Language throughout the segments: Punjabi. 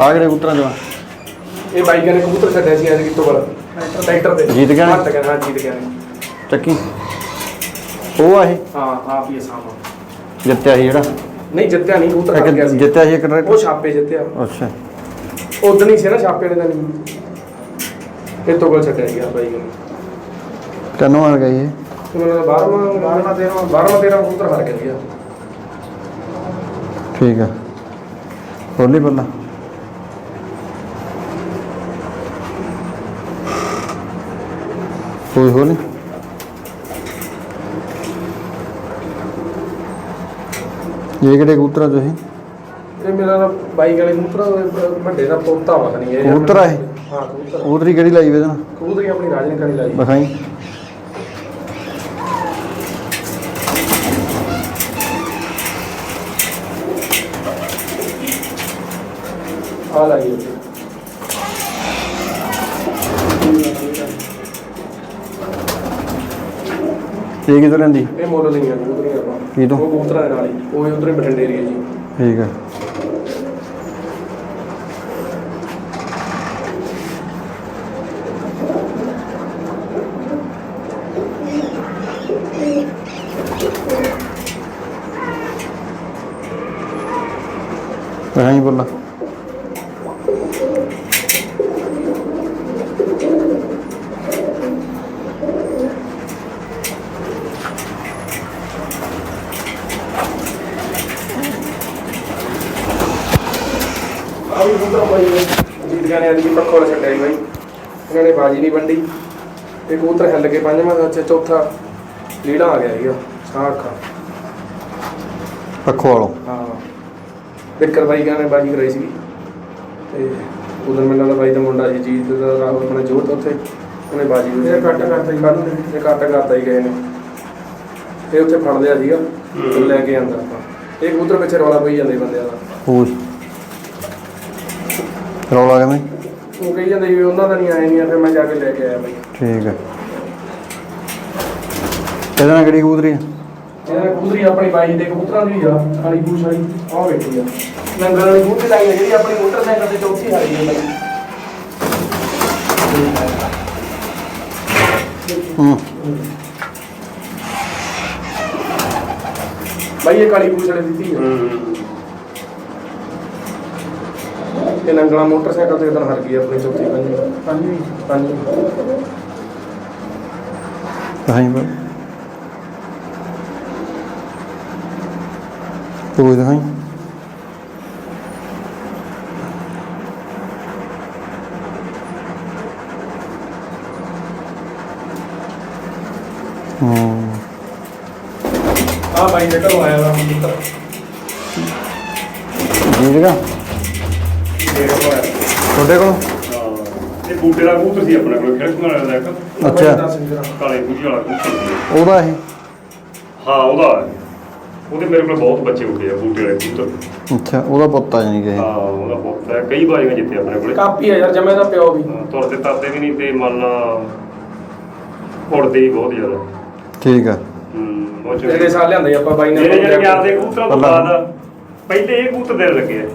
ਆ ਕਿਹੜੇ ਕਬੂਤਰਾਂ ਚੋਂ ਆ? ਇਹ ਬਾਈਕਾਂ ਨੇ ਕਬੂਤਰ ਛੱਡਿਆ ਸੀ ਐਸ ਕਿਤੋਂ ਵਾਲਾ ਟਰੈਕਟਰ ਤੇ ਜੀਤ ਗਿਆ ਨੇ? ਹੱਟ ਗਿਆ ਹਾਂ ਜੀਤ ਗਿਆ ਨੇ ਚੱਕੀ? ਉਹ ਆ ਇਹ? ਹਾਂ ਆਪ ਹੀ ਸਾਹਮਣੇ ਜਿੱਤਿਆ ਸੀ ਜਿਹੜਾ? ਨਹੀਂ ਜਿੱਤਿਆ ਨਹੀਂ ਕਬੂਤਰ ਇੱਕ ਗਿਆ ਸੀ। ਜਿੱਤਿਆ ਸੀ ਇੱਕ ਟਰੈਕਟਰ ਉਹ ਛਾਪੇ ਜਿੱਤਿਆ। ਅੱਛਾ। ਉਦੋਂ ਨਹੀਂ ਸੀ ਨਾ ਛਾਪੇ ਵਾਲੇ ਦਾ ਨਹੀਂ ਇਹ ਤੋਂ ਕੋਲ ਛੱਡਿਆ ਗਿਆ ਬਾਈ ਨੇ। ਕਿੰਨੋਂ ਆ ਗਈ ਇਹ? ਤੇ ਮੈਨੂੰ 12ਵਾਂ 12ਵਾਂ 13ਵਾਂ 12ਵਾਂ 13ਵਾਂ ਕਬੂਤਰ ਹਾਰ ਗਿਆ। ਠੀਕ ਆ। ਹੋਲੀ ਬੱਲਾ ਕੋਈ ਹੋਲੀ ਇਹ ਕਿਹੜੇ ਕਬੂਤਰਾਂ ਚੋਂ ਸੀ ਇਹ ਮੇਰਾ ਨਾ ਬਾਈਕ ਵਾਲੇ ਕਬੂਤਰ ਵੱਡੇ ਦਾ ਪੋਤਾ ਵਾ ਨਹੀਂ ਇਹ। ਕਬੂਤਰ ਆ ਇਹ? ਹਾਂ ਕਬੂਤਰ। ਕਬੂਤਰੀ ਕਿਹੜੀ ਲਾਈ ਵੇ ਕਬੂਤਰੀ ਆਪਣੀ ਰਾਜਨ ਕਣੀ ਲਾਈ। ਵਿਖਾਈ। ਆ ਲਾਈ ਇਹ ਕਿਧਰ ਰਹਿੰਦੀ ਇਹ ਮੁੱਲ ਲਈਆਂ ਕਬੂਤਰੀਆਂ ਆਪਾਂ ਕੀ ਤੋਂ? ਉਹ ਕਬੂਤਰਾਂ ਦੇ ਨਾਲ ਹੀ। ਉਹ ਵੀ ਉਧਰ ਹੀ ਬਠਿੰਡੇ ਏਰੀਆ ਜੀ। ਠੀਕ ਆ ਕਹਾਂ ਬੋਲਾ ਆ ਵੀ ਕਬੂਤਰ ਬਾਈ ਨੇ ਨੇ ਅੱਜ ਵੀ ਪੱਖੋਂ ਛੱਡਿਆ ਜੀ ਬਾਈ। ਇਹਨਾਂ ਨੇ ਬਾਜੀ ਨਹੀਂ ਵੰਡੀ। ਇਹ ਕਬੂਤਰ ਹਿੱਲ ਕੇ ਪੰਜਵਾਂ ਅੱਛਾ ਚੌਥਾ ਲੀੜਾ ਆ ਗਿਆ ਸਾਹ ਅੱਖਾਂ। ਪੱਖੋ ਵਾਲੋ? ਹਾਂ। ਬਿੱਕਰ ਬਾਈ ਕਹਿੰਦੇ ਬਾਜੀ ਕਰਾਈ ਸੀ ਤੇ ਉਧਰ ਮੈਨੂੰ ਲੱਗਦਾ ਬਾਈ ਦਾ ਮੁੰਡਾ ਸੀ ਜੀਤ ਦਾ ਰਾਹੁਲ ਆਪਣਾ ਜੋਤ ਉੱਥੇ। ਉਹਨੇ ਬਾਜੀ ਇਹ ਕੱਟ ਕਰਤਾ ਹੀ। ਕੱਢ ਇਹ ਕੱਟ ਕਰਤਾ ਹੀ ਗਏ ਨੇ। ਇਹ ਉੱਥੇ ਫੜ ਲਿਆ ਸੀਗਾ। ਤੇ ਲੈ ਕੇ ਆਂਦਾ ਆਪਾਂ। ਇਹ ਕਬੂਤਰ ਪਿੱਛੇ ਰੌਲਾ ਪਈ ਜਾਂਦੇ ਬੰਦਿਆਂ ਦਾ। ਪੂਛ ਰੌਲਾ ਕਿਵੇਂ? ਉਹ ਕਹੀ ਜਾਂਦੇ ਵੀ ਉਹਨਾਂ ਦਾ ਨਹੀਂ ਆਇਆ ਨਹੀਂ ਆ ਫਿਰ ਮੈਂ ਜਾ ਕੇ ਲੈ ਕੇ ਆਇਆ ਬਾਈ। ਠੀਕ ਆ ਇਹਦੇ ਨਾਲ ਕਿਹੜੀ ਕਬੂਤਰੀ ਆ? ਇਹਨਾਂ ਨੇ ਕਬੂਤਰੀ ਆਪਣੀ ਬਾਈ ਦੇ ਕਬੂਤਰਾਂ ਦੀ ਆ ਕਾਲੀ ਪੂਛ ਵਾਲੀ ਆਹ ਬੈਠੀ ਆ। ਨੰਗਲ ਵਾਲੀ ਕਬੂਤਰੀ ਲਾਈ ਆ ਜਿਹੜੀ ਆਪਣੀ ਮੋਟਰਸਾਈਕਲ ਤੇ ਚੌਥੀ ਹਾਰੀ ਆ ਬਾਈ। ਹੂੰ। ਬਾਈ ਇਹ ਕਾਲੀ ਪੂਛ ਵਾਲੀ ਦਿੱਤੀ ਆ। ਇਹ ਨੰਗਲਾ ਮੋਟਰਸਾਈਕਲ ਤੇ ਉਦੋਂ ਹਰ ਗਈ ਆਪਣੀ ਚੌਥੀ ਪੰਜਵੀਂ। ਪੰਜਵੀਂ ਪੰਜਵੀਂ ਕਹਾਂ ਬੋਲ ਤੂੰ ਦਿਖਾਈ। ਹੂੰ। ਆ ਬਾਈ ਘਰੋਂ ਆਇਆ ਵਾ ਕਬੂਤਰ ਜੀ ਜਗਾ ਕੋਲ ਤੁਹਾਡੇ ਕੋਲ? ਇਹ ਬੂਟੇ ਦਾ ਕਬੂਤਰ ਸੀ ਆਪਣੇ ਕੋਲ ਖਿੜਕ ਵਾਲਾ ਦਾ ਇੱਕ। ਅੱਛਾ। ਕਾਲੇ ਪੂਜੀ ਵਾਲਾ ਕਬੂਤਰ ਸੀ। ਉਹਦਾ ਇਹ? ਹਾਂ ਉਹਦਾ। ਹੈ। ਉਹਦੇ ਮੇਰੇ ਕੋਲ ਬਹੁਤ ਬੱਚੇ ਉੱਡੇ ਆ ਬੂਟੇ ਵਾਲੇ ਕਬੂਤਰ। ਅੱਛਾ ਉਹਦਾ ਪੁੱਤਾ ਜਾਨੀ ਕਿ ਇਹ? ਹਾਂ ਉਹਦਾ ਬਹੁਤ ਹੈ। ਕਈ ਬਾਜੀਆਂ ਜਿੱਤੇ ਆਪਣੇ ਕੋਲੇ। ਕਾਪੀ ਆ ਯਾਰ ਜਮੇ ਦਾ ਪਿਓ ਵੀ। ਹਾਂ, ਤੁਰਦੇ ਤਾਤੇ ਵੀ ਨਹੀਂ ਤੇ ਮੰਨ ਲਾ ਉੜਦੇ ਹੀ ਬਹੁਤ ਜ਼ਿਆਦਾ। ਠੀਕ ਆ। ਹੂੰ ਬਹੁਤ ਜਿਹੜੇ ਚੰਗੇ ਸਾਲ ਲਿਆਂਦੇ ਆਪਾਂ ਬਾਈ ਨੇ ਜਿਹੜੇ ਜਿਹੜੇ ਆਪਦੇ ਕਬੂਤਰਾਂ ਤੋਂ। ਬਾਅਦ ਪਹਿਲੇ ਇਹ ਕਬੂਤਰ ਦੇਣ ਲੱਗੇ ਆ।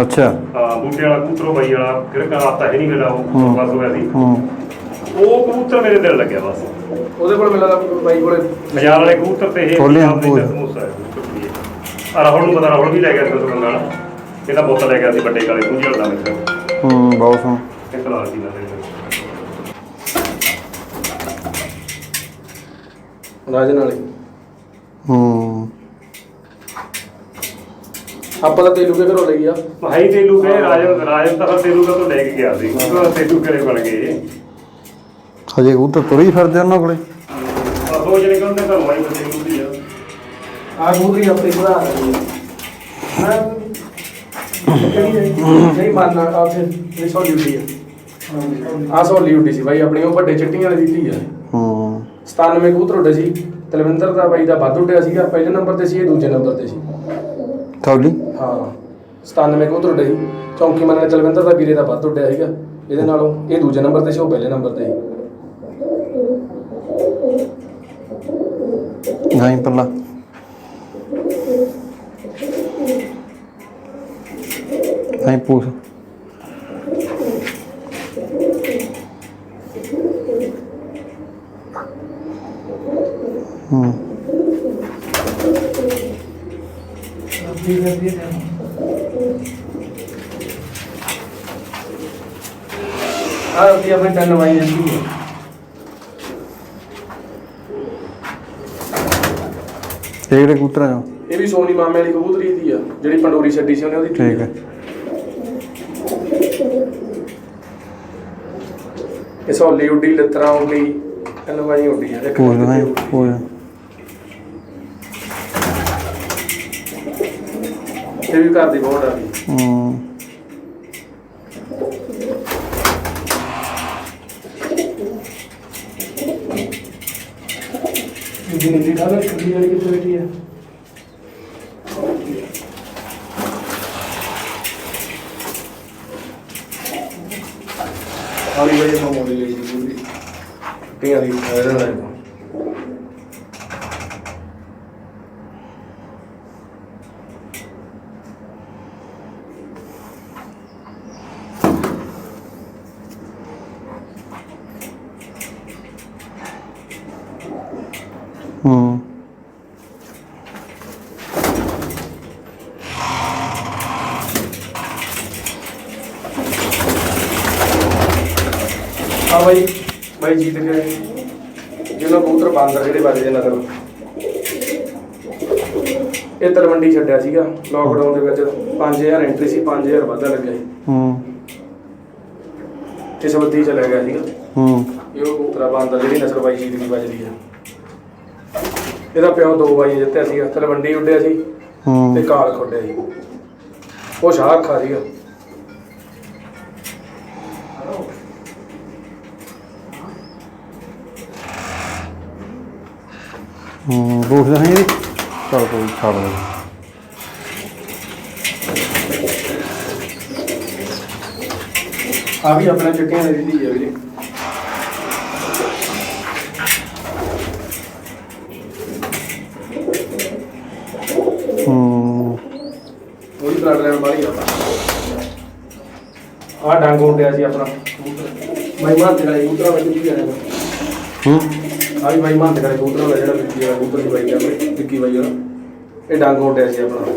ਅੱਛਾ। ਹਾਂ ਬੂਟੇ ਵਾਲਾ ਕਬੂਤਰ ਉਹ ਬਾਈ ਵਾਲਾ ਖਿੜਕਾ ਆਤਾ ਹੈ ਨਹੀਂ ਮੇਰਾ ਉਹ ਹੂੰ। ਬਸ ਹੋਇਆ ਸੀ। ਹੂੰ। ਉਹ ਕਬੂਤਰ ਮੇਰੇ ਦਿਲ ਲੱਗਿਆ ਬਸ। ਉਹਦੇ ਕੋਲ ਮਿਲਦਾ ਬਾਈ ਕੋਲੇ। ਬਾਜ਼ਾਰ ਵਾਲੇ ਕਬੂਤਰ ਤੇ ਇਹ ਖੋਲੇ ਪੰਜਾਬ ਦੇ ਖੋਲੇ। ਸਮੋਸਾ ਹੈ ਦੀ ਇਹ। ਆ ਰਾਹੁਲ ਨੂੰ ਪਤਾ ਰਾਹੁਲ ਵੀ ਲੈ ਗਿਆ ਸੀ ਉਸ ਬੰਦਾ ਨਾਲ। ਇਹਦਾ ਬੁੱਤ ਲੈ ਗਿਆ ਸੀ ਵੱਡੇ ਕਾਲੇ ਪੂੰਝੀ ਵਾਲਾ ਦਾ ਮਿੱਤਰ। ਹੂੰ ਬਹੁਤ ਸੋਹਣਾ। ਇੱਕ ਲਾਲ ਸੀ ਨਾਲ ਰਾਜਨ ਵਾਲੇ। ਹੂੰ। ਆਪਾਂ ਤਾਂ ਤੇਲੂ ਕੇ ਘਰੋਂ ਲਈ ਆ। ਭਾਈ ਤੇਲੂ ਕੇ ਰਾਜਨ ਰਾਜਨ ਤਾਂ ਤੇਲੂ ਕਾ ਤੋਂ ਲੈ ਕੇ ਗਿਆ ਸੀ। ਉਹ ਤੇਲੂ ਕਰੇ ਬਣ ਗਏ। ਹਜੇ ਕਬੂਤਰ ਤੁਰੇ ਹੀ ਫਿਰਦੇ ਉਹਨਾਂ ਕੋਲੇ। ਆ ਦੋ ਜਣੇ ਕਹਿੰਦੇ ਘਰੋਂ ਆਈ ਨੂੰ ਦੀ ਆ। ਆ ਕਬੂਤਰੀ ਆਪਣੀ ਭਰਾ ਹੈ ਨਹੀਂ ਮੰਨਣਾ ਆ ਇਹ ਸੌ ਡਿਊਟੀ ਆ। ਆ ਸੌ ਡਿਊਟੀ ਸੀ ਬਾਈ ਆਪਣੀ ਉਹ ਵੱਡੇ ਚਿੱਟੀਆਂ ਵਾਲੀ ਦਿੱਤੀ ਆ। ਹੂੰ। 97 ਕਬੂਤਰ ਉੱਡੇ ਸੀ। ਤਲਵਿੰਦਰ ਦਾ ਬਾਈ ਦਾ ਵੱਧ ਉੱਡਿਆ ਸੀਗਾ। ਪਹਿਲੇ ਨੰਬਰ ਤੇ ਸੀ ਇਹ ਦੂਜੇ ਨੰਬਰ ਤੇ ਸੀ। ਥੌਲੀ ਹਾਂ। 97 ਕੋ ਤੁਹਾਡੇ ਹੀ ਚੌਂਕੀ ਮੰਨਣਾ ਚਲਵਿੰਦਰ ਦਾ ਵੀਰੇ ਦਾ ਵੱਧ ਤੁਹਾਡਾ ਹੈਗਾ ਇਹਦੇ ਨਾਲੋਂ ਇਹ ਦੂਜੇ ਨੰਬਰ ਤੇ ਸੀ ਉਹ ਪਹਿਲੇ ਨੰਬਰ ਤੇ ਸੀ। ਗਾਈ ਪੱਲਾ। ਗਾਈ ਪੂਛ। ਹੂੰ। ਆ ਵੀ ਆਪਣੇ ਟਨ ਵਾਈ ਜਾਂਦੀ ਹੈ। ਇਹ ਕਿਹੜੇ ਕਬੂਤਰਾਂ ਚੋਂ ਇਹ ਵੀ ਸੋਨੀ ਮਾਮੇ ਵਾਲੀ ਕਬੂਤਰੀ ਦੀ ਆ ਜਿਹੜੀ ਪੰਡੋਰੀ ਛੱਡੀ ਸੀ ਉਹਨੇ ਉਹਦੀ ਠੀਕ ਹੈ ਇਹ ਸੌਲੀ ਉੱਡੀ ਲੱਤਰਾ ਉੱਡੀ ਟਨ ਵਾਈ ਉੱਡੀ ਆ ਇੱਕ ਪੂਜ ਨਾ ਇਹ ਵੀ ਘਰ ਦੀ ਬੋੜ ਆ ਗਈ ਹੂੰ। ਜੀ ਨੀਲੀ ਕੁੜੀ ਵਾਲੀ ਕਿੱਥੇ ਬੈਠੀ ਆ? ਆਲੀ ਵਜੇ ਤੋਂ ਮੋੜੀ ਲਈ ਸੀ ਪੂਰੀ। ਟੀਆਂ ਦੀ ਇਹਦੇ ਨਾਲ ਹੂੰ। ਆ ਬਾਈ ਬਾਈ ਜੀਤ ਗਏ ਜਿਹਨਾਂ ਕਬੂਤਰ ਬਾਂਦਰ ਜਿਹੜੇ ਵੱਜਦੇ ਨਗਰ ਇਹ ਤਲਵੰਡੀ ਛੱਡਿਆ ਸੀਗਾ ਲੋਕਡਾਊਨ ਦੇ ਵਿੱਚ 5000 ਐਂਟਰੀ ਸੀ 5000 ਵਾਧਾ ਲੱਗਿਆ ਸੀ। ਹੂੰ ਇਸ ਬੱਦੀ ਚਲਾ ਗਿਆ ਸੀਗਾ। ਹੂੰ। ਇਹ ਉਹ ਕਬੂਤਰਾ ਬਾਂਦਰ ਜਿਹੜੀ ਨਸਲ ਬਾਈ ਜੀਤ ਦੀ ਵੱਜਦੀ ਆ। ਇਹਦਾ ਪਿਓ ਦੋ ਬਾਈ ਜਿੱਤਿਆ ਸੀਗਾ ਤਲਵੰਡੀ ਉੱਡਿਆ ਸੀ ਤੇ ਹੂੰ ਕਾਲ ਖੁੱਡਿਆ ਸੀ। ਉਹ ਸ਼ਾਹ ਅੱਖਾਂ ਸੀਗਾ। ਹੂੰ ਰੋਸ਼ ਦਾ ਹੈ ਇਹਦੀ ਚਲ ਕੋਈ ਛੱਡ ਦੇ। ਆ ਵੀ ਆਪਣਾ ਚਿੱਟੀਆਂ ਦੀ ਦੀ ਵੀਰੇ ਹੂੰ ਉਹਦੀ ਬਲੱਡ ਲੈਣ ਵਾਲੀ ਆ ਆ ਹੁੰਦਿਆ ਸੀ ਆਪਣਾ। ਮਾਈ ਮਾਂ ਤੇਰਾ ਕਬੂਤਰ ਵਿੱਚ ਵੀ ਆਇਆ। ਹੂੰ? ਆ ਵੀ ਮਾਈ ਮਾਂ ਤੇਰਾ ਕਬੂਤਰ ਵਾਲਾ ਜਿਹੜਾ ਵਿੱਕੀ ਵਾਲਾ ਕਬੂਤਰ ਦੀ ਬਾਈ ਆਪਣੇ ਵਿੱਕੀ ਬਾਈ ਵਾਲਾ। ਇਹ ਡੰਗ ਹੁੰਦਿਆ ਸੀ ਆਪਣਾ।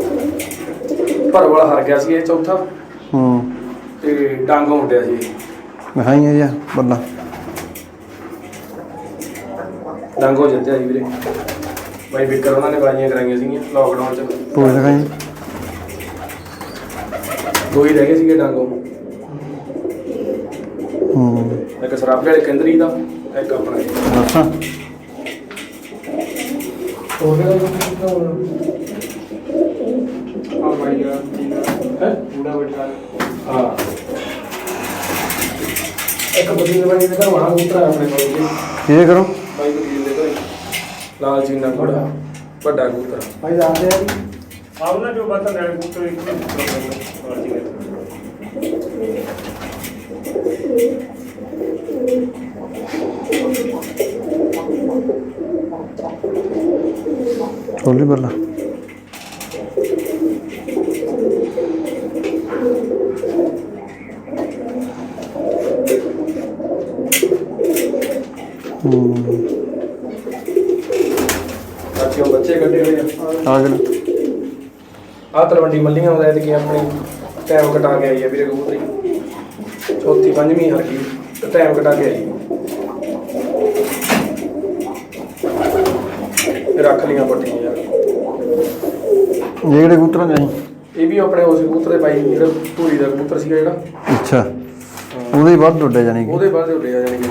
ਪਰ ਵਾਲਾ ਹਾਰ ਗਿਆ ਸੀ ਇਹ ਚੌਥਾ। ਹੂੰ। ਤੇ ਡੰਗ ਹੁੰਦਿਆ ਸੀ। ਮਹਾਈਆਂ ਜਿਆ ਬੰਦਾ। ਡੰਗੋ ਜਿੱਤਿਆ ਸੀ ਵੀਰੇ। ਬਾਈ ਵਿਕਰ ਉਹਨਾਂ ਨੇ ਬਾਈਆਂ ਕਰਾਈਆਂ ਸੀਗੀਆਂ ਲੋਕਡਾਊਨ ਚ। ਦਾ ਹੈ ਦੋ ਹੀ ਰਹਿ ਗਏ ਸੀਗੇ ਡਾਂਗੋ। ਹੂੰ। ਇੱਕ ਸਰਾਬੇ ਵਾਲੇ ਕੇਂਦਰੀ ਦਾ ਇੱਕ ਆਪਣਾ ਇਹ। ਆ ਬਾਈ ਹੈ? ਹਾਂ। ਇੱਕ ਬਾਈ ਦੇ ਘਰ ਵਾਲਾ ਕਬੂਤਰ ਹੈ ਆਪਣੇ ਕੋਲ ਜੀ। ਇਹ ਕਰੋ। ਬਾਈ ਬਦੀਨ ਦੇ ਘਰ। ਲਾਲ ਚੀਨਾ ਕੋੜਾ ਵੱਡਾ ਕਬੂਤਰ। ਭਾਈ ਦੱਸਦੇ ਆ ਆਉ ਨਾ ਜੋ ਬਾਤਾਂ ਲੈਣ ਕਬੂਤਰ ਇੱਕ ਮਰਜ਼ੀ ਕਰ ਖੋਲੀ ਬੱਲਾ ਹੂੰ ਅੱਛੇ ਬੱਚੇ ਕੱਢੇ ਹੋਏ ਆ? ਆ ਗਿਆ ਆ ਤਲਵੰਡੀ ਮੱਲੀਆਂ ਆਉਂਦਾ ਕੀ ਆਪਣੀ ਟਾਈਮ ਕਟਾ ਕੇ ਆਈ ਹੈ ਵੀਰੇ ਕਬੂਤਰੀ ਚੌਥੀ ਪੰਜਵੀਂ ਹਰ ਗਈ ਤੇ ਟਾਈਮ ਕਟਾ ਕੇ ਆਈ। ਇਹ ਰੱਖ ਲੀਆਂ ਯਾਰ ਇਹ ਕਿਹੜੇ ਕਬੂਤਰਾਂ ਆਈ ਇਹ ਵੀ ਆਪਣੇ ਉਸ ਕਬੂਤਰ ਦੇ ਬਾਈ ਜਿਹੜਾ ਧੂਰੀ ਦਾ ਕਬੂਤਰ ਸੀਗਾ ਜਿਹੜਾ। ਅੱਛਾ। ਉਹਦੇ ਹੀ ਵੱਧ ਉੱਡੇ ਜਾਣੀ ਕਿ? ਉਹਦੇ ਬਾਅਦ ਉੱਡੇ ਆ ਜਾਣਗੇ